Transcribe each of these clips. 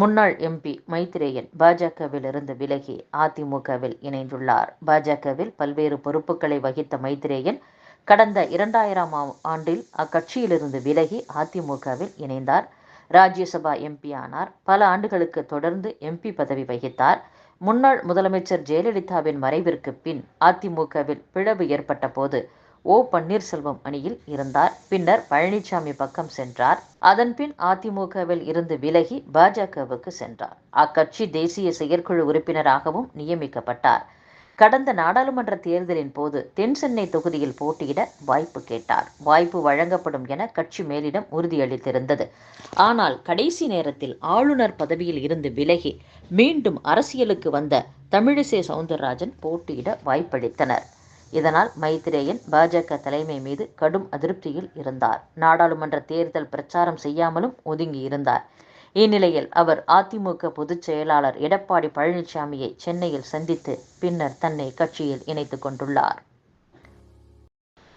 முன்னாள் எம்பி மைத்ரேயன் பாஜகவிலிருந்து விலகி அதிமுகவில் இணைந்துள்ளார். பாஜகவில் பல்வேறு பொறுப்புகளை வகித்த மைத்ரேயன் கடந்த இரண்டாயிரம் ஆண்டில் அக்கட்சியிலிருந்து விலகி அதிமுகவில் இணைந்தார். ராஜ்யசபா எம்பி ஆனார். பல ஆண்டுகளுக்கு தொடர்ந்து எம்பி பதவி வகித்தார். முன்னாள் முதலமைச்சர் ஜெயலலிதாவின் மறைவிற்கு பின் அதிமுகவில் பிளவு ஏற்பட்ட போது ஓ பன்னீர்செல்வம் அணியில் இருந்தார். பின்னர் பழனிசாமி பக்கம் சென்றார். அதன்பின் அதிமுகவில் இருந்து விலகி பாஜகவுக்கு சென்றார். அக்கட்சி தேசிய செயற்குழு உறுப்பினராகவும் நியமிக்கப்பட்டார். கடந்த நாடாளுமன்ற தேர்தலின் போது தென் சென்னை தொகுதியில் போட்டியிட வாய்ப்பு கேட்டார். வாய்ப்பு வழங்கப்படும் என கட்சி மேலிடம் உறுதியளித்திருந்தது. ஆனால் கடைசி நேரத்தில் ஆளுநர் பதவியில் இருந்து விலகி மீண்டும் அரசியலுக்கு வந்த தமிழிசை சவுந்தரராஜன் போட்டியிட வாய்ப்பளித்தனர். இதனால் மைத்ரேயன் பாஜக தலைமை மீது கடும் அதிருப்தியில் இருந்தார். நாடாளுமன்ற தேர்தல் பிரச்சாரம் செய்யாமலும் ஒதுங்கி இருந்தார். இந்நிலையில் அவர் அதிமுக பொதுச் செயலாளர் எடப்பாடி பழனிசாமியை சென்னையில் சந்தித்து பின்னர் தன்னை கட்சியில் இணைத்துக் கொண்டுள்ளார்.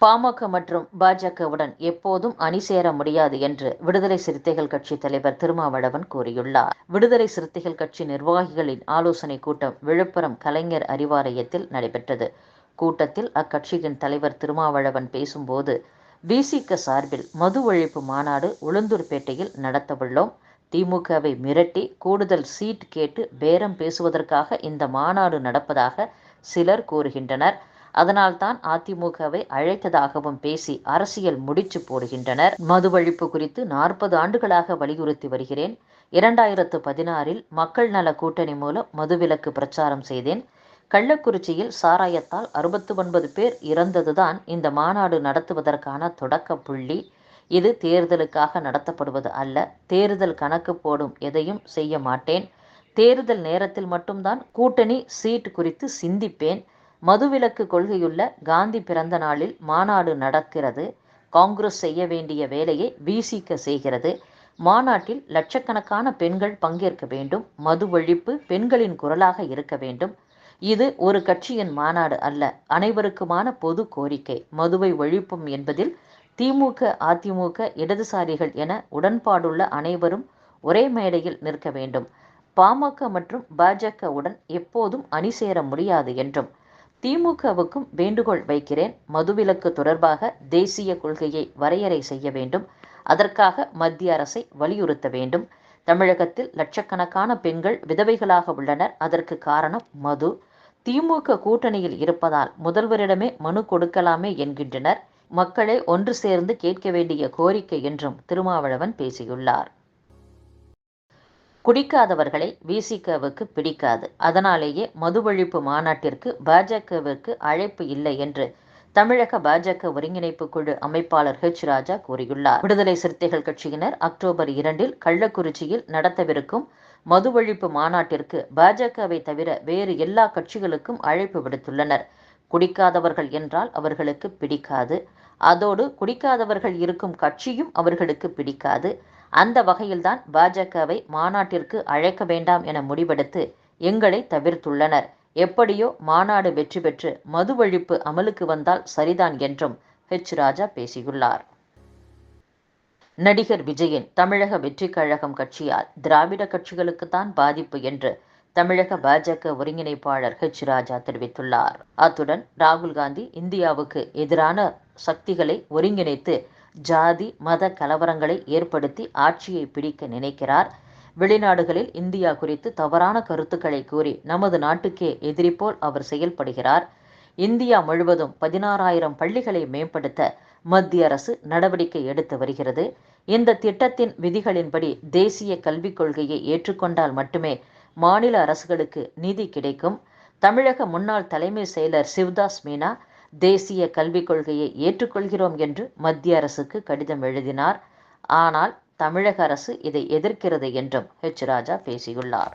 பாமக மற்றும் பாஜகவுடன் எப்போதும் அணி சேர முடியாது என்று விடுதலை சிறுத்தைகள் கட்சி தலைவர் திருமாவளவன் கூறியுள்ளார். விடுதலை சிறுத்தைகள் கட்சி நிர்வாகிகளின் ஆலோசனை கூட்டம் விழுப்புரம் கலைஞர் அறிவாலயத்தில் நடைபெற்றது. கூட்டத்தில் அக்கட்சியின் தலைவர் திருமாவளவன் பேசும்போது விசிக சார்பில் மது ஒழிப்பு மாநாடு உளுந்தூர்பேட்டையில் நடத்தவுள்ளோம். திமுகவை மிரட்டி கூடுதல் சீட் கேட்டு பேரம் பேசுவதற்காக இந்த மாநாடு நடப்பதாக சிலர் கூறுகின்றனர். அதனால்தான் அதிமுகவை அழைத்ததாகவும் பேசி அரசியல் முடிச்சு போடுகின்றனர். மது ஒழிப்பு குறித்து நாற்பது ஆண்டுகளாக வலியுறுத்தி வருகிறேன். இரண்டாயிரத்து பதினாறில் மக்கள் நல கூட்டணி மூலம் மதுவிலக்கு பிரச்சாரம் செய்தேன். கள்ளக்குறிச்சியில் சாராயத்தால் அறுபத்து ஒன்பது பேர் இறந்ததுதான் இந்த மாநாடு நடத்துவதற்கான தொடக்க புள்ளி. இது தேர்தலுக்காக நடத்தப்படுவது அல்ல. தேர்தல் கணக்கு போடும் எதையும் செய்ய மாட்டேன். தேர்தல் நேரத்தில் மட்டும்தான் கூட்டணி சீட் குறித்து சிந்திப்பேன். மதுவிலக்கு கொள்கையுள்ள காந்தி பிறந்த நாளில் மாநாடு நடக்கிறது. காங்கிரஸ் செய்ய வேண்டிய வேலையை விசிக செய்கிறது. மாநாட்டில் லட்சக்கணக்கான பெண்கள் பங்கேற்க வேண்டும். மது ஒழிப்பு பெண்களின் குரலாக இருக்க வேண்டும். இது ஒரு கட்சியின் மாநாடு அல்ல. அனைவருக்குமான பொது கோரிக்கை. மதுவை ஒழிப்பும் என்பதில் திமுக அதிமுக இடதுசாரிகள் என உடன்பாடுள்ள அனைவரும் ஒரே மேடையில் நிற்க வேண்டும். பாமக மற்றும் பாஜகவுடன் எப்போதும் அணி சேர முடியாது என்றும் திமுகவுக்கும் வேண்டுகோள் வைக்கிறேன். மதுவிலக்கு தொடர்பாக தேசிய கொள்கையை வரையறை செய்ய வேண்டும். அதற்காக மத்திய அரசை வலியுறுத்த வேண்டும். தமிழகத்தில் லட்சக்கணக்கான பெண்கள் விதவைகளாக உள்ளனர். அதற்கு காரணம் மது. திமுக கூட்டணியில் இருப்பதால் முதல்வரிடமே மனு கொடுக்கலாமே என்கின்றனர். மக்களை ஒன்று சேர்ந்து கேட்க வேண்டிய கோரிக்கை என்றும் திருமாவளவன் பேசியுள்ளார். குடிக்காதவர்களை விசிகவுக்கு பிடிக்காது. அதனாலேயே மது ஒழிப்பு மாநாட்டிற்கு பாஜகவிற்கு அழைப்பு இல்லை என்று தமிழக பாஜக ஒருங்கிணைப்பு குழு அமைப்பாளர் ஹெச் ராஜா கூறியுள்ளார். விடுதலை சிறுத்தைகள் கட்சியினர் அக்டோபர் இரண்டில் கள்ளக்குறிச்சியில் நடத்தவிருக்கும் மது ஒழிப்பு மாநாட்டிற்கு பாஜகவை தவிர வேறு எல்லா கட்சிகளுக்கும் அழைப்பு விடுத்துள்ளனர். குடிக்காதவர்கள் என்றால் அவர்களுக்கு பிடிக்காது. அதோடு குடிக்காதவர்கள் இருக்கும் கட்சியும் அவர்களுக்கு பிடிக்காது. அந்த வகையில்தான் பாஜகவை மாநாட்டிற்கு அழைக்க வேண்டாம் என முடிவெடுத்து எங்களை தவிர்த்துள்ளனர். எப்படியோ மாநாடு வெற்றி பெற்று மது ஒழிப்பு அமலுக்கு வந்தால் சரிதான் என்றும் ஹெச் ராஜா பேசியுள்ளார். நடிகர் விஜயின் தமிழக வெற்றி கழகம் கட்சியால் திராவிட கட்சிகளுக்குத்தான் பாதிப்பு என்று தமிழக பாஜக ஒருங்கிணைப்பாளர் ஹெச் ராஜா தெரிவித்துள்ளார். அத்துடன் ராகுல் காந்தி இந்தியாவுக்கு எதிரான சக்திகளை ஒருங்கிணைத்து ஜாதி மத கலவரங்களை ஏற்படுத்தி ஆட்சியை பிடிக்க நினைக்கிறார். வெளிநாடுகளில் இந்தியா குறித்து தவறான கருத்துக்களை கூறி நமது நாட்டுக்கே எதிரி போல் அவர் செயல்படுகிறார். இந்தியா முழுவதும் பதினாறாயிரம் பள்ளிகளை மேம்படுத்த மத்திய அரசு நடவடிக்கை எடுத்து வருகிறது. இந்த திட்டத்தின் விதிகளின்படி தேசிய கல்விக் கொள்கையை ஏற்றுக்கொண்டால் மட்டுமே மாநில அரசுகளுக்கு நிதி கிடைக்கும். தமிழக முன்னாள் தலைமை செயலர் சிவ்தாஸ் மீனா தேசிய கல்விக் கொள்கையை ஏற்றுக்கொள்கிறோம் என்று மத்திய அரசுக்கு கடிதம் எழுதினார். ஆனால் தமிழக அரசு இதை எதிர்க்கிறது என்றும் ஹெச் ராஜா பேசியுள்ளார்.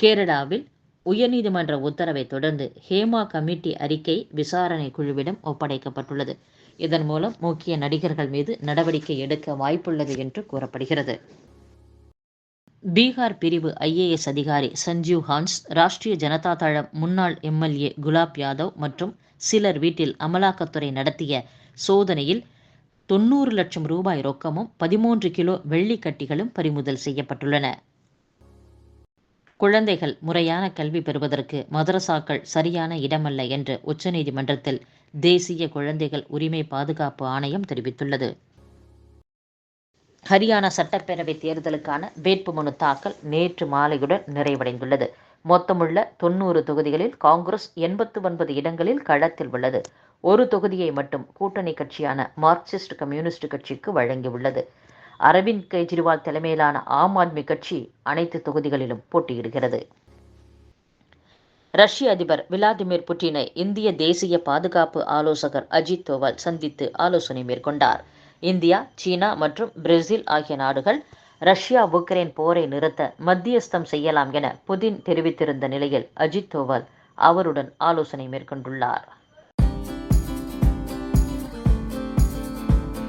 கேரளாவில் உயர்நீதிமன்ற உத்தரவை தொடர்ந்து ஹேமா கமிட்டி அறிக்கை விசாரணை குழுவிடம் ஒப்படைக்கப்பட்டுள்ளது. இதன் மூலம் முக்கிய நடிகர்கள் மீது நடவடிக்கை எடுக்க வாய்ப்புள்ளது என்று கூறப்படுகிறது. பீகார் பிரிவு ஐஏஎஸ் அதிகாரி சஞ்சீவ் ஹான்ஸ் ராஷ்டிரிய ஜனதா தளம் முன்னாள் எம்எல்ஏ குலாப் யாதவ் மற்றும் சிலர் வீட்டில் அமலாக்கத்துறை நடத்திய சோதனையில் தொண்ணூறு லட்சம் ரூபாய் ரொக்கமும் பதிமூன்று கிலோ வெள்ளிக்கட்டிகளும் பறிமுதல் செய்யப்பட்டுள்ளன. குழந்தைகள் முறையான கல்வி பெறுவதற்கு மதரசாக்கள் சரியான இடமல்ல என்று உச்சநீதிமன்றத்தில் தேசிய குழந்தைகள் உரிமை பாதுகாப்பு ஆணையம் தெரிவித்துள்ளது. ஹரியானா சட்டப்பேரவை தேர்தலுக்கான வேட்புமனு தாக்கல் நேற்று மாலையுடன் நிறைவடைந்துள்ளது. மொத்தமுள்ள தொன்னூறு தொகுதிகளில் காங்கிரஸ் எண்பத்து ஒன்பது இடங்களில் களத்தில் உள்ளது. ஒரு தொகுதியை மட்டும் கூட்டணி கட்சியான மார்க்சிஸ்ட் கம்யூனிஸ்ட் கட்சிக்கு வழங்கியுள்ளது. அரவிந்த் கெஜ்ரிவால் தலைமையிலான ஆம் ஆத்மி கட்சி அனைத்து தொகுதிகளிலும் போட்டியிடுகிறது. ரஷ்ய அதிபர் விளாடிமிர் புட்டினை இந்திய தேசிய பாதுகாப்பு ஆலோசகர் அஜித் தோவல் சந்தித்து ஆலோசனை மேற்கொண்டார். இந்தியா சீனா மற்றும் பிரேசில் ஆகிய நாடுகள் ரஷ்யா உக்ரைன் போரை நிறுத்த மத்தியஸ்தம் செய்யலாம் என புதின் தெரிவித்திருந்த நிலையில் அஜித் தோவல் அவருடன் ஆலோசனை மேற்கொண்டுள்ளார்.